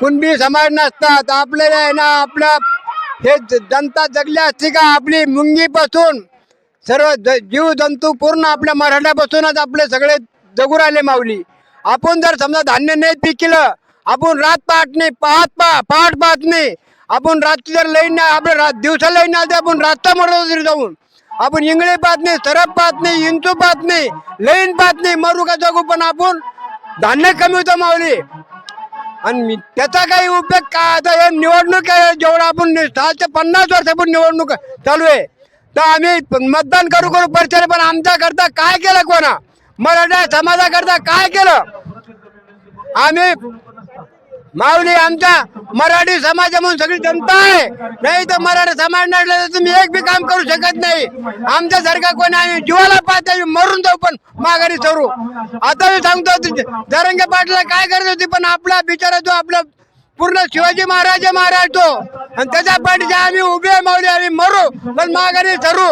कुणबी समाज नसतात आपल्याला आहे ना आपलं हे ज- जनता जगली असती का आपली मुंगीपासून? सर्व ज- जीव जंतू पूर्ण आपल्या मराठ्यापासूनच आपले सगळे जगू राहिले माऊली. आपण जर समजा धान्य नाही पिकलं आपण रात पाहत नाही पाहत पा पहाट पाहत नाही. आपण रात्री जर लई नाही आपल्या रात दिवसा लई नाही तर आपण रातचा मरतो तरी जाऊन. आपण इंगळे पाहत नाही सरप पाहत नाही इंचू पाहत नाही लईन पाहत नाही मरू का जगू पण आपण धान्य कमी होतं माऊली. आणि मी- त्याचा काही उपयोग काय आता निवडणूक आहे जेवढं आपण दहा ते पन्नास वर्षापूर्वी निवडणूक चालू आहे तर आम्ही मतदान करू करू परिसर पण आमच्याकरता काय केलं कोणा? मराठा समाजाकरता काय केलं? आम्ही माऊली आमच्या मराठी समाज म्हणून सगळी जनता आहे. नाही तर मराठी समाज नसलं तर तुम्ही एक बी काम करू शकत नाही. आमच्यासारखा कोणी आम्ही जीवाला पाहते मरून जाऊ पण माघारी सरू. आता मी सांगतो जरंगे पाटला काय करत होती पण आपला बिचारा तो आपला पूर्ण शिवाजी महाराज महाराज तो. आणि त्याच्या पाठीचे आम्ही उभे माऊली आम्ही मरू पण माघारी सरू.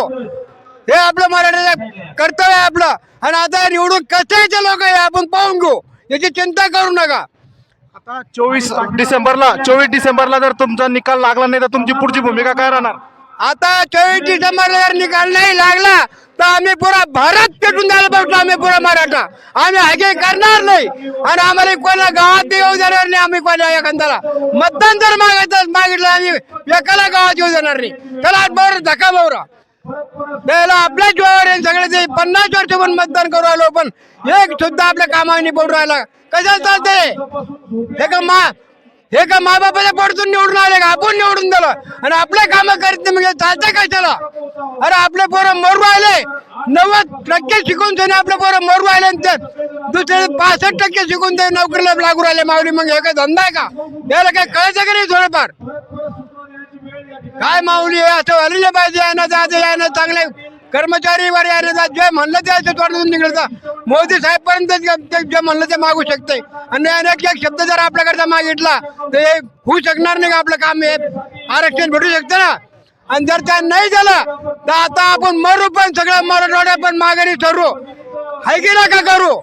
हे आपलं मराठीचं कर्तव्य आहे आपलं. आणि आता निवडून कशाचे लोक आहे आपण पाहून घेऊ. याची चिंता करू नका. आता चोवीस डिसेंबरला चोवीस डिसेंबरला जर तुमचा निकाल लागला नाही तर तुमची पुढची भूमिका काय राहणार? आता चोवीस डिसेंबरला जर निकाल नाही लागला तर आम्ही पुरा भारत पेटून द्यायला पाहिजे आम्ही पुरा मराठा. आम्ही हगे करणार नाही. आणि आम्हाला कोणा गावात येऊ देणार नाही आम्ही कोणा एखाद्याला. मतदान जर मागायचं मागितलं आम्ही एकाला गावात येऊ देणार नाही. चला बरोबर धक्का बरोबर त्याला आपल्या जीवावर सगळे ते पन्नास वर्ष पण मतदान करू आलो पण एक सुद्धा आपल्या कामाने नाही पडू राहिला. कशाला चालतंय? हे का मा हे का मा बापाच्या पडतून निवडून आले का? आपण निवडून दिलं. आणि आपले काम करत म्हणजे चालतंय कशाला? अरे आपले पोरं मरू आले नव्वद टक्के शिकून त्याने आपले पोरं मरू आले त्यात दुसरे पासष्ट टक्के शिकून ते नोकरीला लागू राहिले मावली मग हे काय धंदा आहे का? याला काय कळायचं का नाही थोडंफार? काय माऊली आहे? असं व्हायला पाहिजे यानं जायचं यानं चांगले कर्मचारी वर यायला जा जे म्हणलं ते असं तोंडातून मोदी साहेब पर्यंत जे म्हणलं ते मागू शकते. आणि अनेक एक शब्द जर आपल्याकडचा मागितला तर हे होऊ शकणार नाही का आपलं काम? हे आरक्षण भेटू शकतं ना? आणि जर त्या नाही झालं तर आता आपण मरू पण सगळं मराठवाड्या पण मागणी ठरू. हाय की नका करू?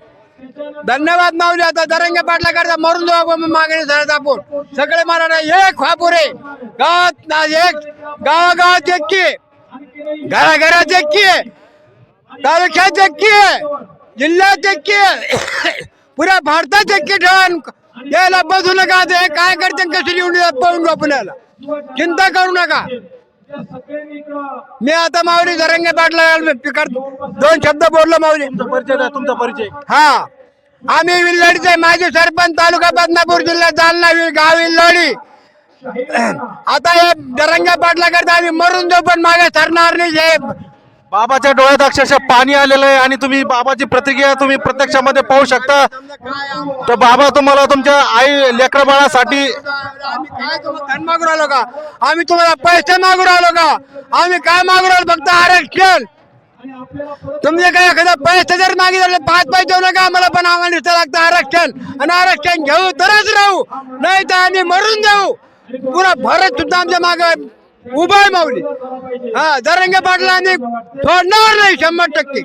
धन्यवाद माऊली आता दरंगे पाटलाकडचा मरून जाऊ आपण मागणी सरत आपण. सगळे मराठा एक खापुरे. गावात ना एक गावागावात एकी घराघरात एकी तालुक्यात एकी जिल्ह्यात एकी पुऱ्या भारतात एकी ठेवून यायला बसू नका ते काय करते कशी लिहून पळून आपण याला चिंता करू नका. मी आता माऊली धरंगे पाटला दोन शब्द बोललो माऊली. तुमचा परिचय द्या तुमचा परिचय. हा. आम्ही विल्लाडीचे माजी सरपंच तालुका बदनापूर जिल्हा जालना वि- गाव विल्लाडी. आता हे दरंगा करता आम्ही मरून जाऊ पण मागे सरणार नाही साहेब बाबाच्या डोळ्यात अक्षरशः पाणी आलेलं आहे आणि तुम्ही बाबाची प्रतिक्रिया तुम्ही प्रत्यक्षामध्ये पाहू शकता. तर बाबा तुम्हाला तुमच्या आई लेकरा बाळासाठी आम्ही काय तुम्हाला मागू राहिलो का आम्ही तुम्हाला पैसे मागू राहिलो का? आम्ही काय मागू राहिलो फक्त आरक्षण. तुमचे काय एखादा पैसे जर मागितले पाच पैसे देऊ नका आम्हाला पण आम्हाला नुसतं लागतं आरक्षण. आणि आरक्षण घेऊ तरच राहू. नाही तर आम्ही मरून जाऊ. पुरा भारत सुद्धा आमच्या मागे उभा आहे माऊली. हा दरंगे पाटला आम्ही सोडणार नाही शंभर टक्के.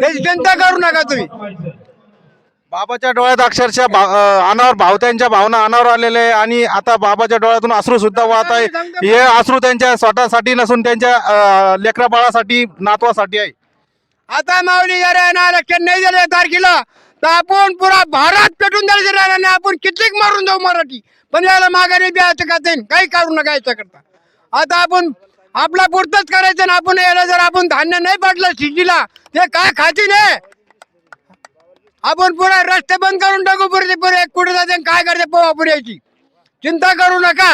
त्याची चिंता करू नका तुम्ही. बाबाच्या डोळ्यात अक्षरशः भा- अं, अनावर भावत्यांच्या भावना अनावर आलेल्या आहे आणि आता बाबाच्या डोळ्यातून अश्रू सुद्धा वाहत आहे. हे अश्रू त्यांच्या स्वतःसाठी नसून त्यांच्या अं, लेकरा बाळासाठी नातवासाठी आहे. आता माऊली जर ना आरक्षण नाही दिलं तारखेला तर आपण पुरा भारत पेटून द्यायचं राहिलं आपण कितीक मारून जाऊ मराठी? पण याला माघारी बिहायचं का ते काही काढू नका याच्याकरता. आता आपण आपला पुरतच करायचं ना आपण याला जर आपण धान्य नाही पाठलं शिजीला ते काय खाती नाही आपण पुरा रस्ते बंद करून टाकू पुरे पुरे कुठे जाते आणि काय करते पोहा पुऱ्याची चिंता करू नका.